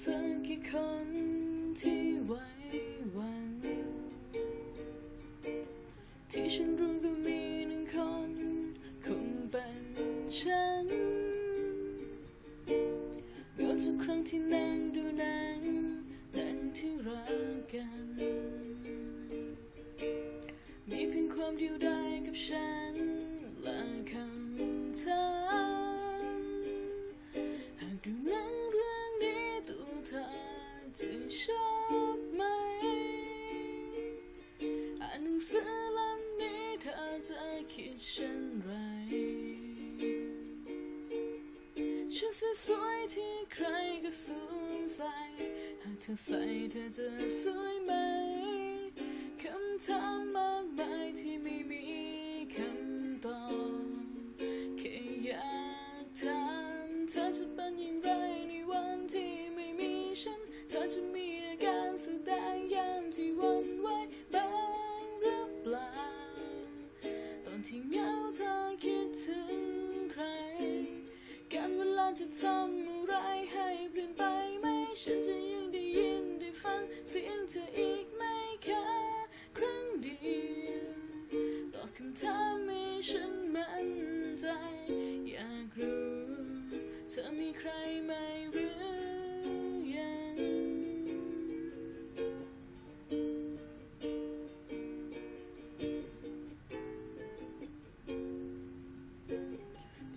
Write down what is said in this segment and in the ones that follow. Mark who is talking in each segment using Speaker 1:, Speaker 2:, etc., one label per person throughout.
Speaker 1: สักกี่คนที่ไว้วัน ที่ฉันรู้ก็มีหนึ่งคนคงเป็นฉันเมื่อทุกครั้งที่นั่งดูหนังหนังที่รักกัน มีเพียงความเดียวดายกับฉัน สวยที่ใครก็สวมใส่หากเธอใส่เธอจะสวยไหมคำถามมากมายที่ไม่มีคำตอบแค่อยากถามเธอจะเป็นอย่างไรในวันที่ไม่มีฉัน เธอจะมีอาการแสดงยามที่วันไหว จะทำอะไรให้เปลี่ยนไปไหม ฉันจะยังได้ยินได้ฟังเสียงเธออีกไหมแค่ครั้งเดียวตอบคำถามให้ฉันมั่นใจ อยากรู้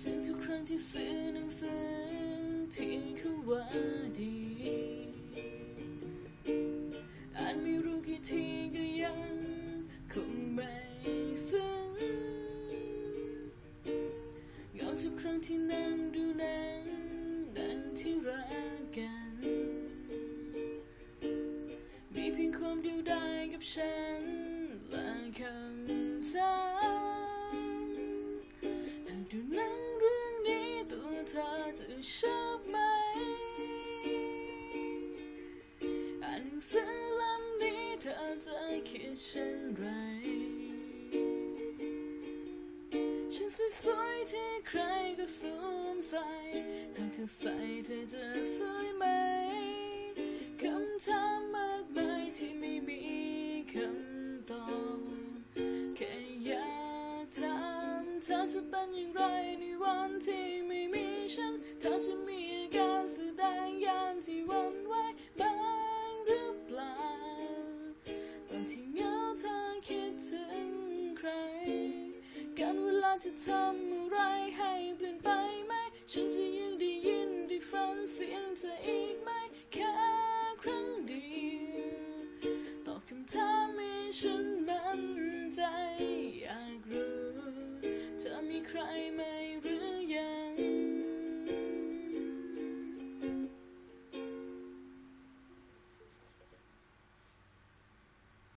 Speaker 1: ถึงทุกครั้งที่ซื้อหนังสือที่เขาว่าดีอ่านไม่รู้กี่ทีก็ยังคงไม่ซึ้งเหงาทุกครั้งที่นั่งดูหนังนังที่รักกัน มีเพียงความเดียวดายกับฉันและคำถาม อจะชอบไหม อ่านหนังสือเล่มนี้เธอจะคิดเช่นไรชุดสวยๆที่ใครก็สวมใส่หากเธอใส่เธอจะสวยไหม คำถามมากมายที่ไม่มีคำตอบแค่อยากถามเธอจะเป็นอย่างไรในวันที่ ธอจะมีอาการแสดงยามที่วันไหวบ้างหรือเปล่า ตอนที่เหงาเธอคิดถึงใคร การเวลาจะทำอะไรให้เปลี่ยนไปไหม ฉันจะยังได้ยินได้ฟังเสียงเธออีกไหม